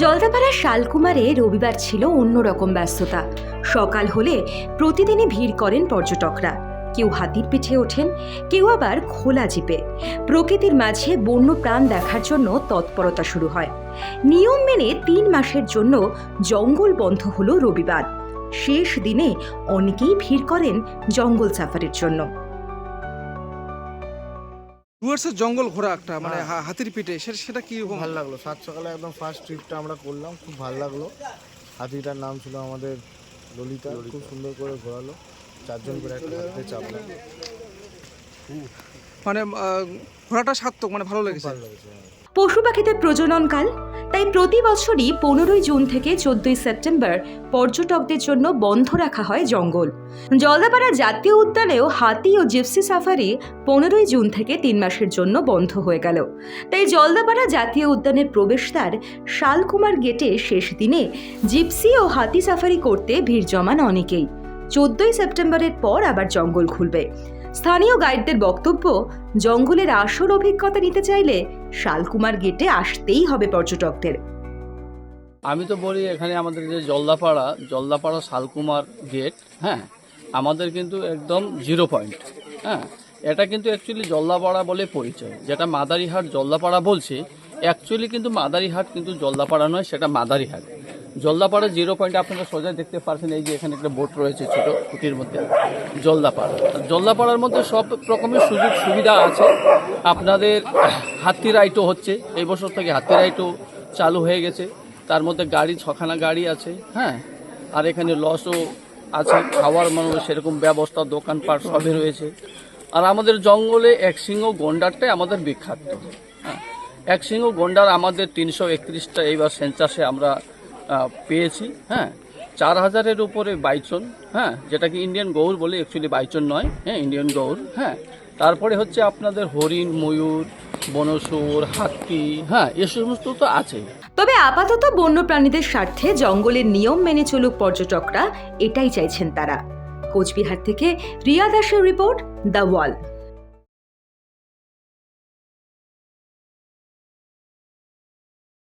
জলদাপাড়ার শালকুমারে রবিবার ছিল অন্যরকম ব্যস্ততা। সকাল হলে প্রতিদিনই ভিড় করেন পর্যটকরা। কেউ হাতির পিঠে ওঠেন, কেউ আবার খোলা জিপে। প্রকৃতির মাঝে বন্য প্রাণ দেখার জন্য তৎপরতা শুরু হয়। নিয়ম মেনে তিন মাসের জন্য জঙ্গল বন্ধ হলো রবিবার। শেষ দিনে অনেকেই ভিড় করেন জঙ্গল সাফারির জন্য। ডুয়ার্সের জঙ্গল ঘোরা একটা মানে হ্যাঁ। হা- হাতির পিঠে সেটা সেটা কি ভালো লাগল। সাত সকালে একদম ফার্স্ট ট্রিপটা আমরা করলাম খুব ভালো লাগল। হাতিটার নাম ছিল আমাদের ললিতা খুব সুন্দর করে ঘোরালো। চারজন করে একটা হাতিতে চাপলাম। মানে ঘোরাটা সার্থক মানে ভালো লেগেছে। ভালো লেগেছে হ্যাঁ। পশু পাখিদের প্রজননকাল তাই প্রতি বছরই পনেরোই জুন থেকে চোদ্দই সেপ্টেম্বর পর্যটকদের জন্য বন্ধ রাখা হয় জঙ্গল। জলদাপাড়া জাতীয় উদ্যানেও হাতি ও জিপসি সাফারি পনেরোই জুন থেকে তিন মাসের জন্য বন্ধ হয়ে গেল। তাই জলদাপাড়া জাতীয় উদ্যানের প্রবেশদ্বার শালকুমার গেটে শেষ দিনে জিপসি ও হাতি সাফারি করতে ভিড় জমান অনেকেই। চোদ্দই সেপ্টেম্বরের পর আবার জঙ্গল খুলবে। স্থানীয় গাইডদের বক্তব্য, জঙ্গলের আসল অভিজ্ঞতা নিতে চাইলে শালকুমার গেটে আসতেই হবে পর্যটকদের। আমি তো বলি এখানে আমাদের যে জলদাপাড়া জলদাপাড়া শালকুমার গেট হ্যাঁ আমাদের কিন্তু একদম জিরো পয়েন্ট হ্যাঁ এটা কিন্তু অ্যাকচুয়ালি জলদাপাড়া বলে পরিচয়। যেটা মাদারিহাট জলদাপাড়া বলছে অ্যাকচুয়ালি কিন্তু মাদারিহাট কিন্তু জলদাপাড়া নয়, সেটা মাদারিহাট। জলদাপাড়া জিরো পয়েন্ট আপনারা সোজা দেখতে পারছেন, এই যে এখানে একটা বোট রয়েছে ছোট কুটির মধ্যে, জলদাপাড়া। জলদাপাড়ার মধ্যে সব রকমের সুযোগ সুবিধা আছে। আপনাদের হাতি রাইটও হচ্ছে, এই বছর থেকে হাতি রাইটও চালু হয়ে গেছে। তার মধ্যে গাড়ি, ছখানা গাড়ি আছে হ্যাঁ? আর এখানে লসও আছে, খাওয়ার মানুষ, সেরকম ব্যবস্থা, দোকানপাট সবই রয়েছে। আর আমাদের জঙ্গলে এক সিংহ গন্ডারটাই আমাদের বিখ্যাত। হ্যাঁ এক সিংহ গন্ডার আমাদের তিনশো একত্রিশটা এইবার সেন্সাসে আমরা পেয়েছি হ্যাঁ। চার হাজারের উপরে বাইচন হ্যাঁ যেটাকে ইন্ডিয়ান গৌর বলে অ্যাকচুয়ালি বাইচন নয় হ্যাঁ ইন্ডিয়ান গৌর হ্যাঁ। তারপরে হচ্ছে আপনাদের হরিণ, ময়ূর, বনসুর, হাতি হ্যাঁ এ সমস্ত তো আছেই। তবে আপাতত বন্যপ্রাণীদের স্বার্থে জঙ্গলের নিয়ম মেনে চলুক পর্যটকরা, এটাই চাইছেন তারা। কোচবিহার থেকে রিয়া দাসের রিপোর্ট, দ্য ওয়াল।